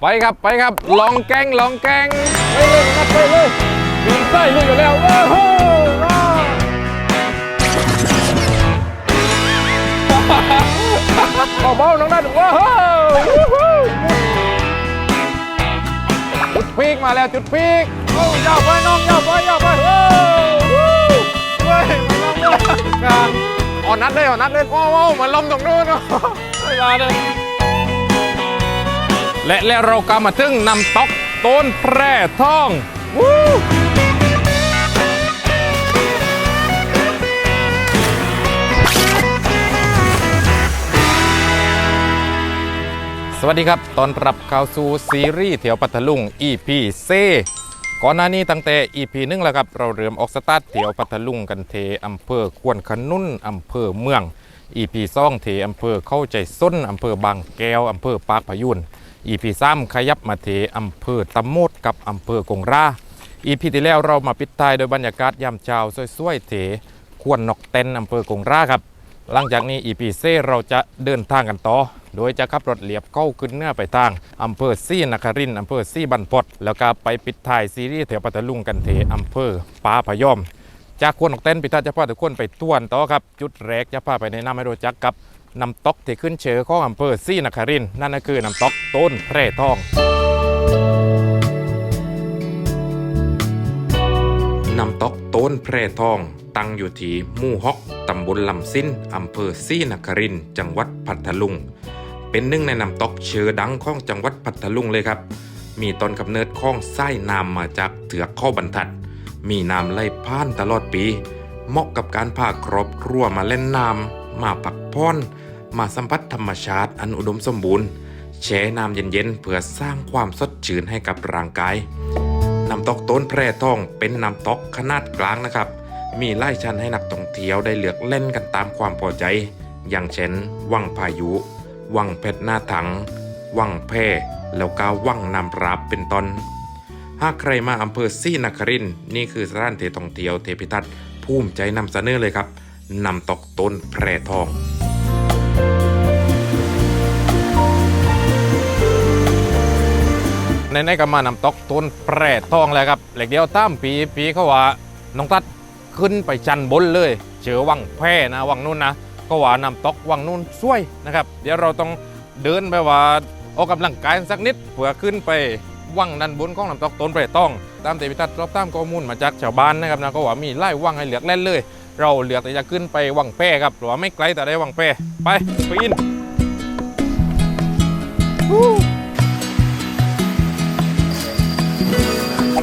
ไปครับไปครับ ลองแกงลองแกงไปเลยครับไปเลยมีไส้ลุยอยู่แล้วโอ้โหว้าวเบาๆน้องนั่นว้าววู้ฮู้จุดพีกมาแล้วจุดพีกโอ้ยาวไปน้องยาวไปยาวไปโอ้วู้เว้ยมาลองเลยครับอ่อนนัดเลยอ่อนนัดเลยโอ้โหมาลมตรงนู้นเนาะเวลาเลย และแล้วเราก็มาถึงนำต๊อกต้นแพร่ทองวู้สวัสดีครับ ตอนรับข้าวสู่ซีรีส์เที่ยวปัทลุง EP เซก่อนหน้านี้ตั้งแต่ EP หนึงแล้วครับ เราเริ่มออกสตาร์ทเที่ยวปัทลุงกันเทอำเภอควนขนุนอำเภอเมือง EP ซ่องเทอำเภอเข้าใจส้นอำเภอบางแก้วอำเภอปากพยุน EP ซ้ำขยับมาเทอำเภอตะโมดกับอำเภอกงรา EP ที่แล้วเรามาปิดท้ายโดยบรรยากาศยามเช้าสวยๆเทควนนกเต็นอำเภอกงราครับ หลังจากนี้ EP เซเราจะเดินทางกันต่อ โดยจะขับรถเหลียบเข้าขึ้นเนื้อไปทางอำเภอซี่นครินอำเภอซี่บันพดแล้วก็ไปปิดท้ายซีรีส์แถวปัตตลุงกันเทอำเภอปาพยอมจากควนนกเต้นพิทัศน์จะพาทุกคนไปต้วนต่อครับ จุดแรกจะพาไปในะนำให้รู้จักกับ น้ำตกที่ขึ้นเชือของอำเภอซีนครินนั่นก็คือน้ำตกต้นแพร่ทองน้ำตกต้นแพร่ทอง ตั้งอยู่ที่หมู่ฮอกตำบลลำสิ้นอำเภอซีนครินจังหวัดพัทลุง เป็นหนึ่งในน้ำตกเชือดังของจังหวัดพัทลุงเลยครับ มีต้นกำเนิดของไส้น้ำมาจากเถือกข้อบรรทัด มีน้ำไหลผ่านตลอดปี เหมาะกับการพาครอบครัวมาเล่นน้ำมาพักผ่อน มาสัมผัสธรรมชาติอันอุดมสมบูรณ์ แช่น้ำเย็นๆเพื่อสร้างความสดชื่นให้กับร่างกายน้ำตกต้นแพร่ทองเป็นน้ำตกขนาดกลางนะครับ มีไล่ชันให้นักท่องเที่ยวได้เลือกเล่นกันตามความพอใจ อย่างเช่น วังพายุ วังเพชรหน้าถัง วังแพร่แล้วก็วังน้ำราบเป็นต้นหากใครมาอำเภอซีนครินนี่คือสถานที่ท่องเที่ยวเทพิทัศน์ภูมิใจนำเสนอเลยครับนำตกต้นแพร่ทอง ในในก็มานำตกต้นแปรทองแล้วครับ เหล็กเดียวตั้มปีปีเขาว่าน้องตัดขึ้นไปจันบนเลย เจอวังแพร่นะวังนู้นนะก็ว่านำตกวังนู้นสวยนะครับ เดี๋ยวเราต้องเดินไปว่าออกกำลังกายสักนิดเพื่อขึ้นไปวังด้านบนของน้ำตกต้นแปรทอง ตามเตพิทัศน์รอบตามข้อมูลมาจากชาวบ้านนะครับนะก็ว่ามีไล่วังให้เหลือกเล่นเลย เราเลือกแต่จะขึ้นไปวังแปรครับหรือว่าไม่ไกลแต่ได้วังแปรไปไปปีน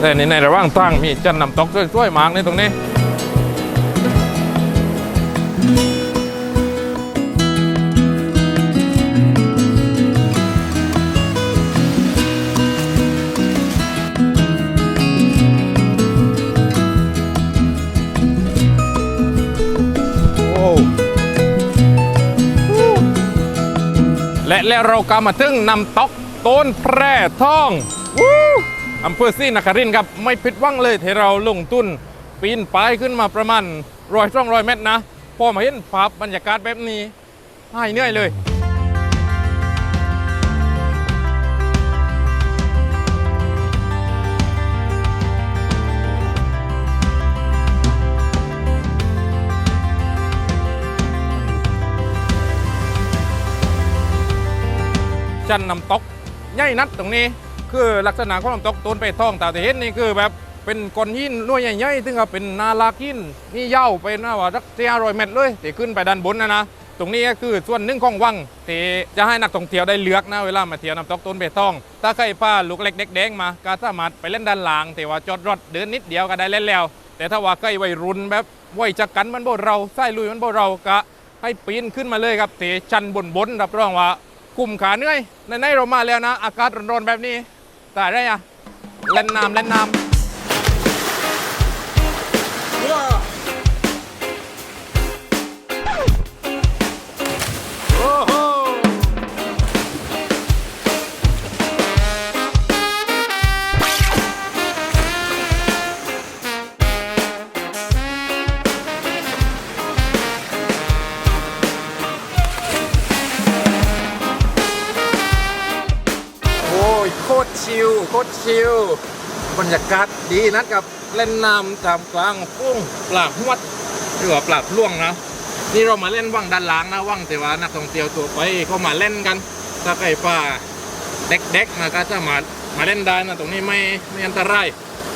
แต่ในในระหว่างทางมีจันนำตกสวยๆมากในตรงนี้ และแล้วเราก็มาถึงนำตอกต้นแพร่ทองวู้อำเภอซีนครินครับ ไม่ผิดหวังเลยที่เราลงทุนปีนป่ายขึ้นมาประมาณร้อยสองร้อยเมตรนะ พอมาเห็นภาพบรรยากาศแบบนี้หายเหนื่อยเลย จันน้ำตกใหญ่นัดตรงนี้ คือลักษณะของน้ำตกต้นไปทองแต่ที่เห็นนี่คือแบบเป็นก้อนหินน่วยใหญ่ๆซึ่งก็เป็นนาลาหินนี่ยาวไปนะว่าสักสี่ห้าร้อยเมตรเลยที่ขึ้นไปด้านบนนะนะตรงนี้ก็คือส่วนหนึ่งของวังที่จะให้นักท่องเที่ยวได้เลือกนะเวลามาเที่ยวน้ำตกต้นเบตอง ถ้าใครพาลูกเล็กเด็กแดงมาก็สามารถไปเล่นด้านหล่างแต่ว่าจอดรถเดินนิดเดียวก็ได้เล่นแล้ว แต่ถ้าว่าใกล้วัยรุ่นแบบวัยจักกันมันโบเราไส้ลุยมันโบเราก็ให้ปีนขึ้นมาเลยครับที่ชันบนบนรับรองว่า กลุ่มขาเหนื่อยในในเรามาแล้วนะ อากาศร้อนๆแบบนี้ แต่ได้อะเล่นน้ำเล่นน้ำ ชิลโคตรชิลบรรยากาศดีนะกับเล่นน้ำตามกลางฟุ้งปลาหวดหรือว่าปลาล่วงนะนี่เรามาเล่นว่างด้านล่างนะว่างแต่ว่านักท่องเที่ยวตัวไปก็มาเล่นกันถ้าใครป่าเด็กๆนะก็จะมามาเล่นได้นะตรงนี้ไม่ไม่อันตราย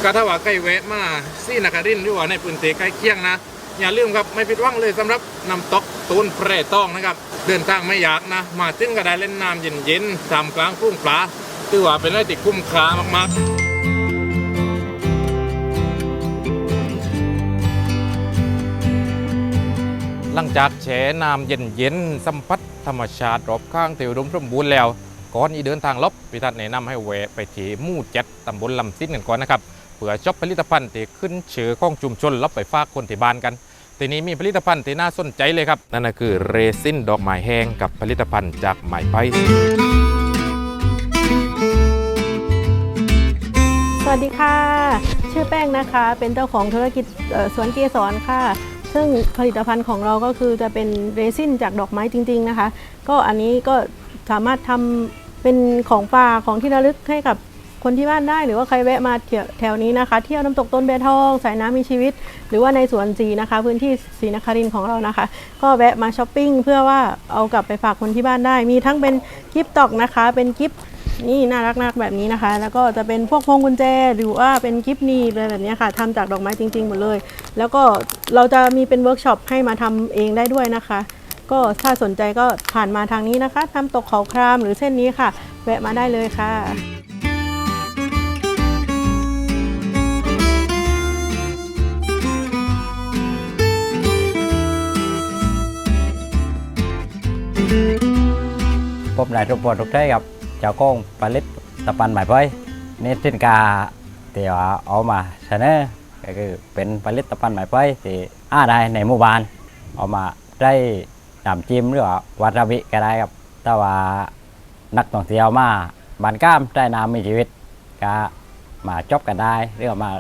ก็ถ้าว่าใกล้แวะมาซี่นาคารินหรือว่าในพื้นที่ใกล้เคียงนะอย่าลืมครับไม่ผิดหวังเลยสำหรับน้ำตกตูนแพร่ต้องนะครับ เดินทางไม่ยากนะ มาถึงก็ได้เล่นน้ำเย็นๆตามกลางฟุ้งปลา ถือว่าเป็นอะไรที่คุ้มค่ามากๆหลังจากแช่น้ำเย็นๆสัมผัสธรรมชาติรอบข้างที่อุดมสมบูรณ์แล้ว ก่อนอีเดินทางลบพิทัศน์แนะนำให้แวะไปที่มู่เจ็ดตำบลลำซิ้นกันก่อนนะครับเพื่อช็อปผลิตภัณฑ์ที่ขึ้นเชื่อของชุมชนรับไปฝากคนที่บ้านกัน ทีนี้มีผลิตภัณฑ์ที่น่าสนใจเลยครับ นั่นก็คือเรซินดอกไม้แห้งกับผลิตภัณฑ์จากไม้ไผ่ วัสดีค่ะ ชื่อแป้งนะคะ เป็นเจ้าของธุรกิจสวนเกสรค่ะ ซึ่งผลิตภัณฑ์ของเราก็คือจะเป็นเรซินจากดอกไม้จริง ๆนะคะ ก็อันนี้ก็สามารถทำเป็นของฝากของที่ระลึกให้กับคนที่บ้านได้หรือว่าใครแวะมาเที่ยวแถวนี้นะคะ เที่ยวน้ำตกต้นเบทองสายน้ำมีชีวิต หรือว่าในสวนสีนะคะ พื้นที่ศรีนครินของเรานะคะ ก็แวะมาช้อปปิ้งเพื่อว่าเอากลับไปฝากคนที่บ้านได้ มีทั้งเป็นกิฟต์ตอกนะคะ เป็นกิฟต์ นี่น่ารักนักแบบนี้นะคะ แล้วก็จะเป็นพวกพวงกุญแจหรือว่าเป็นกิฟต์นีบอะไรแบบนี้ค่ะทำจากดอกไม้จริงๆหมดเลย แล้วก็เราจะมีเป็นเวิร์กช็อปให้มาทำเองได้ด้วยนะคะ ก็ถ้าสนใจก็ผ่านมาทางนี้นะคะทำตกเขาครามหรือเส้นนี้ค่ะแวะมาได้เลยค่ะผมนายทุพลทุกท่านครับ เจ้าของผลิตตะปันหมายไฟนี่สินค้าที่ว่าเอามาเสนอก็คือเป็นผลิตภัณฑ์หมายไฟที่อ้าได้ในหมู่บ้าน เอามาได้น้ำจิ้มหรือว่าวาซาบิก็ได้ครับแต่ว่านักท่องเที่ยวมาบานก้ามได้น้ำมีชีวิตก็มาจบกันได้หรือว่ามา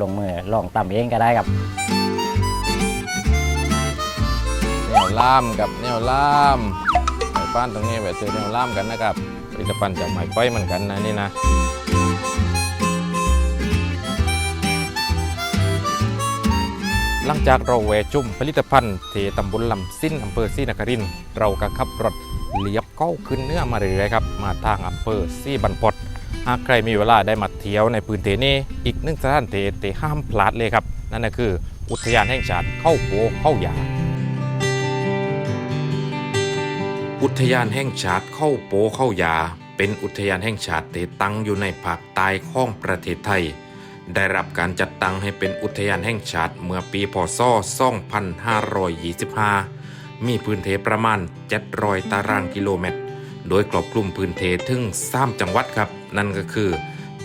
ลงมือลองตำเองก็ได้ครับแนวล่ามกับแนวล่ามไม้ป้านตรงนี้แบบเจอแนวล่ามกันนะครับ ผลิตภัณฑ์จากไม้ไผ่เหมือนกันนะนี่นะหลังจากเราแวะจุ่มผลิตภัณฑ์ที่ตำบลลำสิ้นอำเภอศรีนครินเราก็ขับรถเลียบเก้าขึ้นเนื้อมาเรื่อยครับ มาทางอำเภอศรีบันพดหากใครมีเวลาได้มาเที่ยวในพื้นที่นี้ อีกหนึ่งสถานที่ที่ห้ามพลาดเลยครับ นั่นก็คืออุทยานแห่งชาติเข้าโพเข้ายา อุทยานแห่งชาติเข้าโปเข้ายา เป็นอุทยานแห่งชาติที่ตั้งอยู่ในภาคใต้ของประเทศไทย ได้รับการจัดตั้งให้เป็นอุทยานแห่งชาติเมื่อปีพศ 2525 มีพื้นที่ประมาณ 700 ตารางกิโลเมตร โดยครอบคลุมพื้นที่ถึง 3 จังหวัดครับ นั่นก็คือ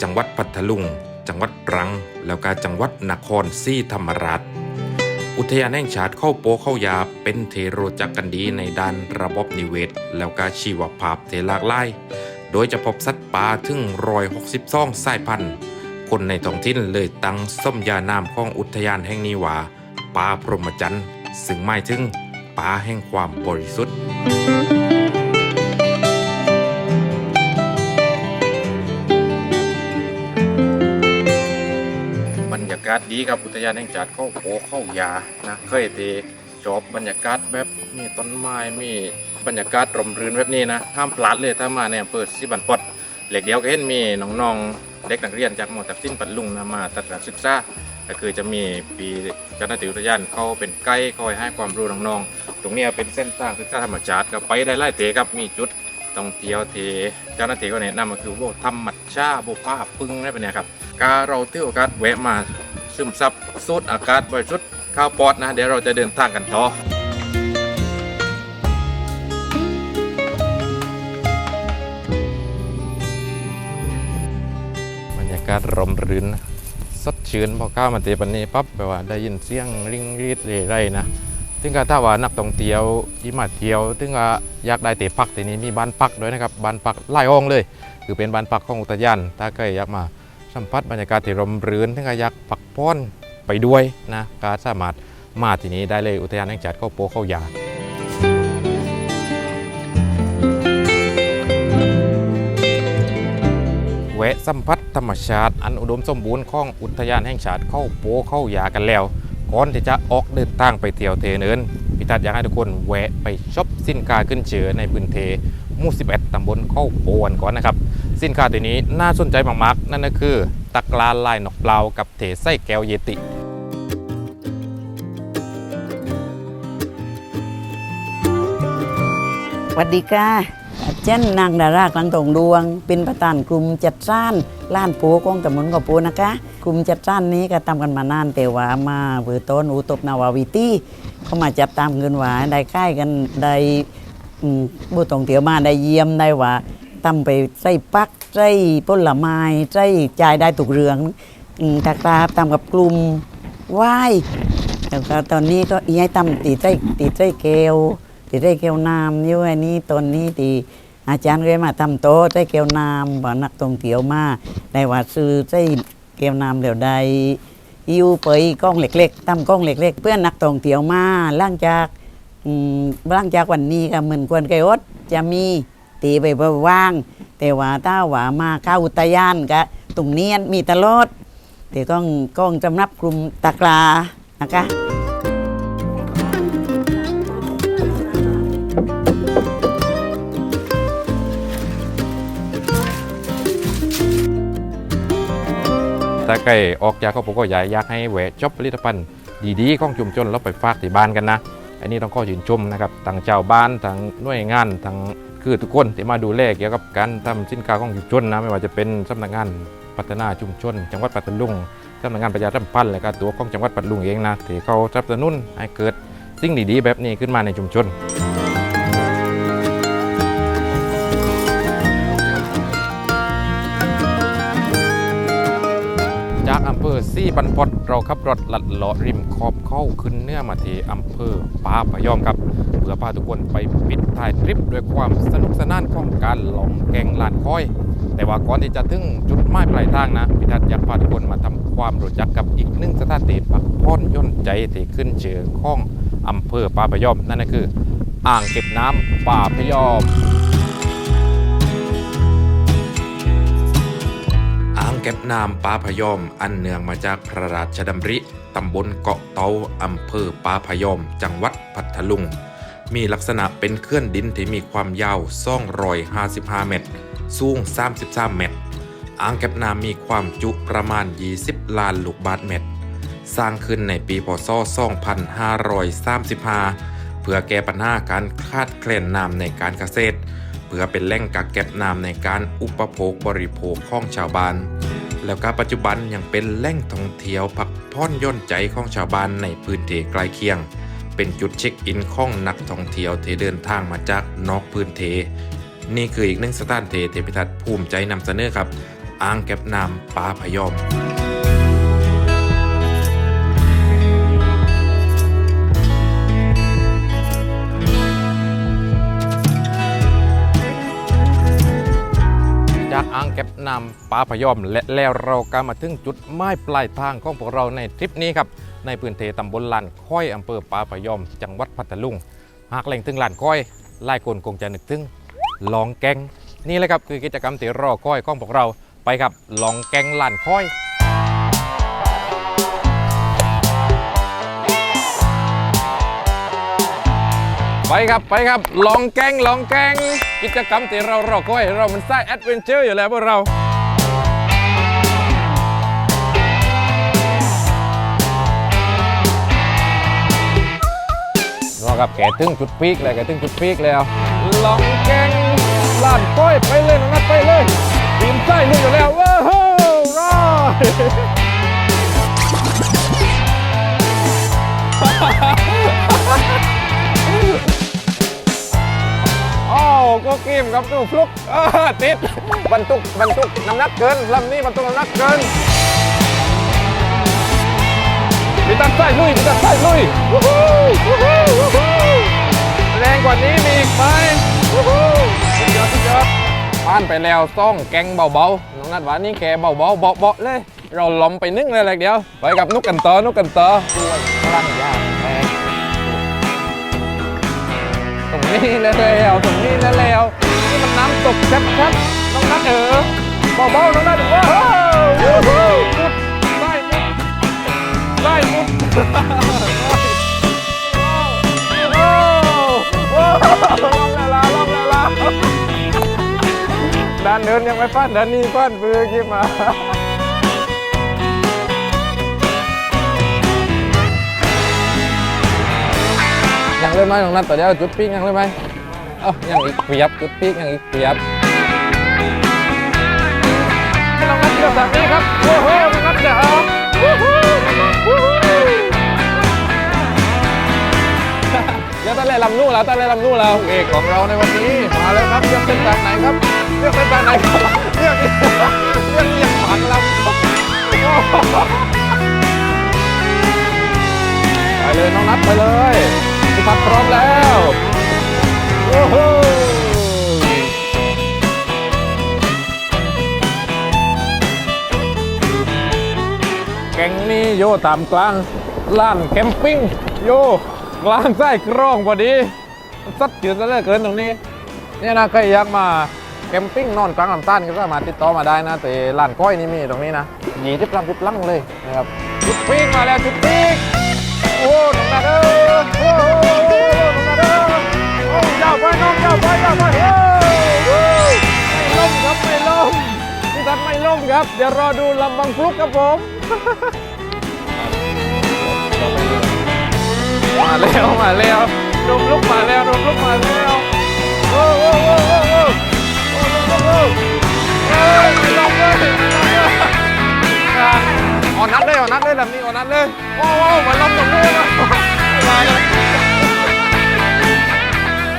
จังหวัดพัทลุง จังหวัดตรัง แล้วก็จังหวัดนครศรีธรรมราช อุทยานแห่งชาติเข้าโปเข้ายาเป็นเทโรจักกันดีในด้านระบบนิเวศ แล้วก็ชีวภาพเทหลากหลายโดยจะพบสัตว์ป่าถึงรอยหกสายพันธุ์ คนในท้องถิ่นเลยตั้งส้มยานามของอุทยานแห่งนี้ว่าป่าพรหมจันทร์ซึ่งหมายถึงป่าแห่งความบริสุทธิ์าศดีครับอุทยานแห่งชาติเข้าโขเข้ายานะเคยตีชอบบรรยากาศแบบมีต้นไม้มีบรรยากาศร่มรื่นแบบนี้นะห้ามพลาดเลยถ้ามาในอำเภอสิบันปดเหล็กเดียวก็เห็นมีน้องๆเด็กนักเรียนจากหมอตัดสินปัดลุงนะมาตัดการศึกษาก็คือจะมีปีเจ้าหน้าที่อุทยานเขาเป็นไกด์คอยให้ความรู้น้องๆตรงนี้เป็นเส้นทางศึกษาธรรมชาติก็ไปได้ไล่เตะครับมีจุดท่องเที่ยวที่เจ้าหน้าที่ก็แนะนำก็คือโบธรรมชาโบผ้าปึ้งอะไรแบบเนี้ยครับการเราเที่ยวกาสแวะมา ซึมซับสูดอากาศบริสุทธิ์ข้าวปอดนะ เดี๋ยวเราจะเดินทางกันต่อบรรยากาศร่มรื่นสดชื่นพอข้ามาเตปันนี้ปั๊บแปลว่าได้ยินเสียงริงรีดเร่ไรนะถึงก็ถ้าว่านักท่องเที่ยวที่มาเที่ยวถึงก็อยากได้เตะพักทีนี้มีบ้านพักด้วยนะครับบ้านพักหลายห้องเลย คือเป็นบ้านพักของอุทยาน ถ้าใครอยากมา สัมผัสบรรยากาศที่ร่มรื่นถึงก็อยากพักผ่อนไปด้วยนะก็สามารถมาที่นี้ได้เลยอุทยานแห่งชาติเข้าโปเข้ายาแววะสัมผัสธรรมชาติ อันอุดมสมบูรณ์ของอุทยานแห่งชาติเข้าโปเข้ายากันแล้วก่อนที่จะออกเดินทางไปเที่ยวเทเนินพิทัศน์อยากให้ทุกคนแวะไปช็อปสินค้าขึ้นเชือในพื้นเทมู่11ตำบลเข้าโปกันก่อนนะครับ สินค้าตัวนี้น่าสนใจมากๆ นั่นก็คือตะกร้าลายนกเปล่ากับเทไส้แก้วเยติสวัสดีค่ะเจ้นนางดารากลังตงดวง เป็นประธานกลุ่มจัดสร้างล้านปูกองตำบลกบปูนะคะกลุ่มจัดสร้างนี้ก็ทำกันมานานแต่ว่ามาเปิดต้นอุตบนาวาวิตี้เขามาจัดตามเงินหวาได้ค่ายกันได้บูตองเตียวมาได้เยี่ยมได้ว่า ทำไปใส่ปักใส่ผลไม้ใส่จ่ายได้ตุกเรืองตากตาทำกับกลุ่มไหว้แล้วก็ตอนนี้ก็ย้ายทำตีใส่ตีใส่เกลวที่ได้เกี่ยวน้ำอยู่อันนี้ตอนนี้ที่อาจารย์เคยมาทำโต๊ะได้เกี่ยวน้ำว่นักท่องเทียวมาได้ว่าซื้อได้เกี่ยวน้ำเดี๋ยวใดยู่ไปกล้องเล็กๆทำกล้องเล็กๆ เพื่อนนักท่องเที่ยวมาล่างจากอืมล่างจากวันนี้ก็เหมือนควรไกอดจะมี ตีไปว่าง แต่ว่าถ้าว่ามาเข้าอุทยานก็ตรงนี้มีตลอดแต่กล้องก้องจำนับกลุ่มตะกรานะคะแต่ไก่ออกจากเขาผมก็อยากอยากให้แหวะช็อปผลิตภัณฑ์ดีๆของชุมชนแล้วไปฝากที่บ้านกันนะ อันนี้ต้องขอชื่นชมนะครับทางเจ้าบ้านทางหน่วยงานทาง คือทุกคนที่มาดูแลเกี่ยวกับการทำสินค้าของชุมชนนะไม่ว่าจะเป็นสำนักงานพัฒนาชุมชน จังหวัดปัตตานีสำนักงานประชาสัมพันธ์และก็ตัวของจังหวัดปัตตานีเองนะที่เขาสนับสนุนให้เกิดสิ่งดีๆแบบนี้ขึ้นมาในชุมชนจากอำเภอซี่บันพดเราขับรถลัดเลาะริมขอบเข้าขึ้นเนื้อมาที่อำเภอป่าพยอมครับ เพื่อพาทุกคนไปปิดท้ายทริปด้วยความสนุกสนานของการหลองแกงลานคอย แต่ว่าก่อนที่จะถึงจุดหมายปลายทางนะพิทัศน์อยากพาทุกคนมาทำความรู้จักกับอีกหนึ่งสถานที่พักผ่อนย่อนใจที่ขึ้นเชื่อของอำเภอป่าพยอมนั่นก็คืออ่างเก็บน้ำป่าพยอมอ่างเก็บน้ำปาพยอม อันเนื่องมาจากพระราชดำริ ตำบลเกาะเตาอำเภอปาพยอม จังหวัดพัทลุง มีลักษณะเป็นเคลื่อนดินที่มีความยาว255 เมตร สูง 33 เมตร อ่างเก็บน้ำมีความจุประมาณ 20 ล้านลูกบาศก์เมตร สร้างขึ้นในปีพศ 2535 เพื่อแก้ปัญหาการขาดแคลนน้ำในการเกษตร เพื่อเป็นแหล่งกักเก็บน้ำในการอุปโภคบริโภคของชาวบ้านแล้วก็ปัจจุบันยังเป็นแหล่งท่องเที่ยวพักผ่อนย่นใจของชาวบ้านในพื้นที่ใกล้เคียง เป็นจุดเช็คอินของนักท่องเที่ยวที่เดินทางมาจากนอกพื้นเท นี่คืออีกหนึ่งสถานที่ที่พิทัศน์ภูมิใจนำเสนอครับ อ่างเก็บน้ำปาพยอมจากอ่างเก็บน้ำปลาพยอมและแล้วเราก็มาถึงจุดหมายปลายทางของพวกเราในทริปนี้ครับ ในพื้นเทตำบลลานค่อยอำเภอปลาพยอม จังหวัดพัทลุง หากแหล่งถึงลานค่อยหลายคนคงจะนึกถึงลองแกงนี่แหละครับคือกิจกรรมที่รอค่อยของพวกเราไปครับลองแกงลานค่อยไปครับไปครับลองแกงลองแกงกิจกรรมที่เรารอคอย เรามันสายแอดเวนเจอร์อยู่แล้วพวกเรา รอครับแกถึงจุดพีคเลยแกถึงจุดพีคแล้วลองแกงลานก้อยไปเลยน้องนัดไปเลยทีมไส้ลุยอยู่แล้วว้าวรอดโอ้ก็กิมครับตู้ฟลุกเออติดบรรทุกบรรทุกน้ำหนักเกินลำนี้บรรทุกน้ำหนักเกินมีตัดไส้ลุยมีตัดไส้ลุย ว่านี้มีอีกไหมวู้ฮู้สุดยอดสุดยอดผ่านไปแล้วซ่องแกงเบาๆ น้องนัดหวานนี่แกเบาๆเบาๆเลย เราล้อมไปนึ่งเลยแหละเดียว ไปกับนุกกันต่อนุกกันต่อด้วยพลังยากแรงตรงนี้แล้วตรงนี้แล้วนี่มันน้ำตกชัดๆน้องนัทเออเบาๆน้องนัทว้าววู้ฮู้มุดได้มุดได้มุด แล้วล่ะลองแล้วล่ะด้านเดินยังไม่ฟันด้านนี้ฟันเพื่อกี้มายังเลยไหมน้องนัทต่อเดียวจุดปีกยังเลยไหมเอ้ายังอีกเปียบจุดปีกยังอีกเปียบน้องนัทเดียวแบบนี้ครับโอ้โหน้องนัทเดี๋ยว ยวตะเลลำนู่แล้วตะเลลำนู่แล้วเอกของเราในวันนี้มาแล้วครับเลือกเส้นทางไหนครับเลือกเส้นทางไหนครับเลือกเลือกย่างหวานลำครับโอ้โหไปเลยน้องนัทไปเลยพี่พัดพร้อมแล้วโอ้โหแกงนี้โยตามกลางล้านแคมปิ้งโย ลางไส้กรองพอดีสัดจืดซะเหลือเกินตรงนี้ เนี่ยนะใครอยากมาแคมปิ้งนอนกลางลำต้านก็สามารถติดต่อมาได้นะแต่ลานก้อยนี่มีตรงนี้นะหนีทิบลำทิบลังเลยนะครับจุดปิ้งมาแล้วจุดปิ้งโอ้น้องนาเด้อโอ้โหน้องนาเด้อโอ้ยาไปน้องยาไปยาไปโอ้ไม่ล่มครับไม่ล่มพี่ทัดไม่ล่มครับ เดี๋ยวรอดูลำบังฟลุกครับผม มาแล้วมาแล้วนมลุกมาแล้วนมลุกมาแล้วโอ้โหโอ้โหโอ้โหโอ้โหโอ้ยไม่ลงเลยไม่ลงเลยอ่อนนัดเลยอ่อนนัดเลยแบบนี้อ่อนนัดเลยโอ้โหเหมือนลงหมดเลยนะมาเลย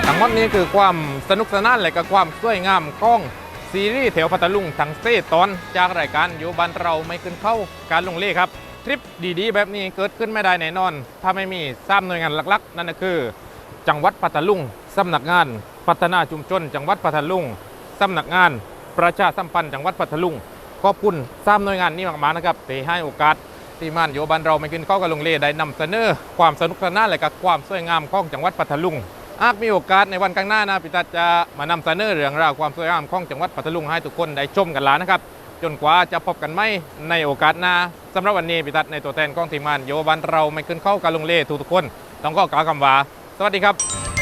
ทั้งหมดนี้คือความสนุกสนานและก็ความสวยงามของซีรีส์แถวพัทลุงทั้งเซตอนจากรายการอยู่บ้านเราไม่ขึ้นเข้าการลงเล่ครับ ทริปดีๆ แบบนี้เกิดขึ้นไม่ได้แน่นอน ถ้าไม่มีสามหน่วยงานหลักๆ นั่นก็คือ จังหวัดพัทลุงสำนักงานพัฒนาชุมชน จังหวัดพัทลุงสำนักงานประชาสัมพันธ์จังหวัดพัทลุงขอบคุณสามหน่วยงานนี้มากๆนะครับที่ให้โอกาสที่ม่านโยบันเราไม่กินข้าวกับลงเลได้นำเสนอความสนุกสนานและก็ความสวยงามของจังหวัดพัทลุงหากมีโอกาสในวันข้างหน้านะพิตัดจะมานำเสนอเรื่องราวความสวยงามของจังหวัดพัทลุงให้ทุกคนได้ชมกันแล้วนะครับ จนกว่าจะพบกันไหมในโอกาสหน้าสำหรับวันนี้พิตัดในตัวแทนของทีมงานโยบันเราไม่ขึ้นเข้าการลงเล่ทุกทุกคน ต้องก็กล่าวคำว่า สวัสดีครับ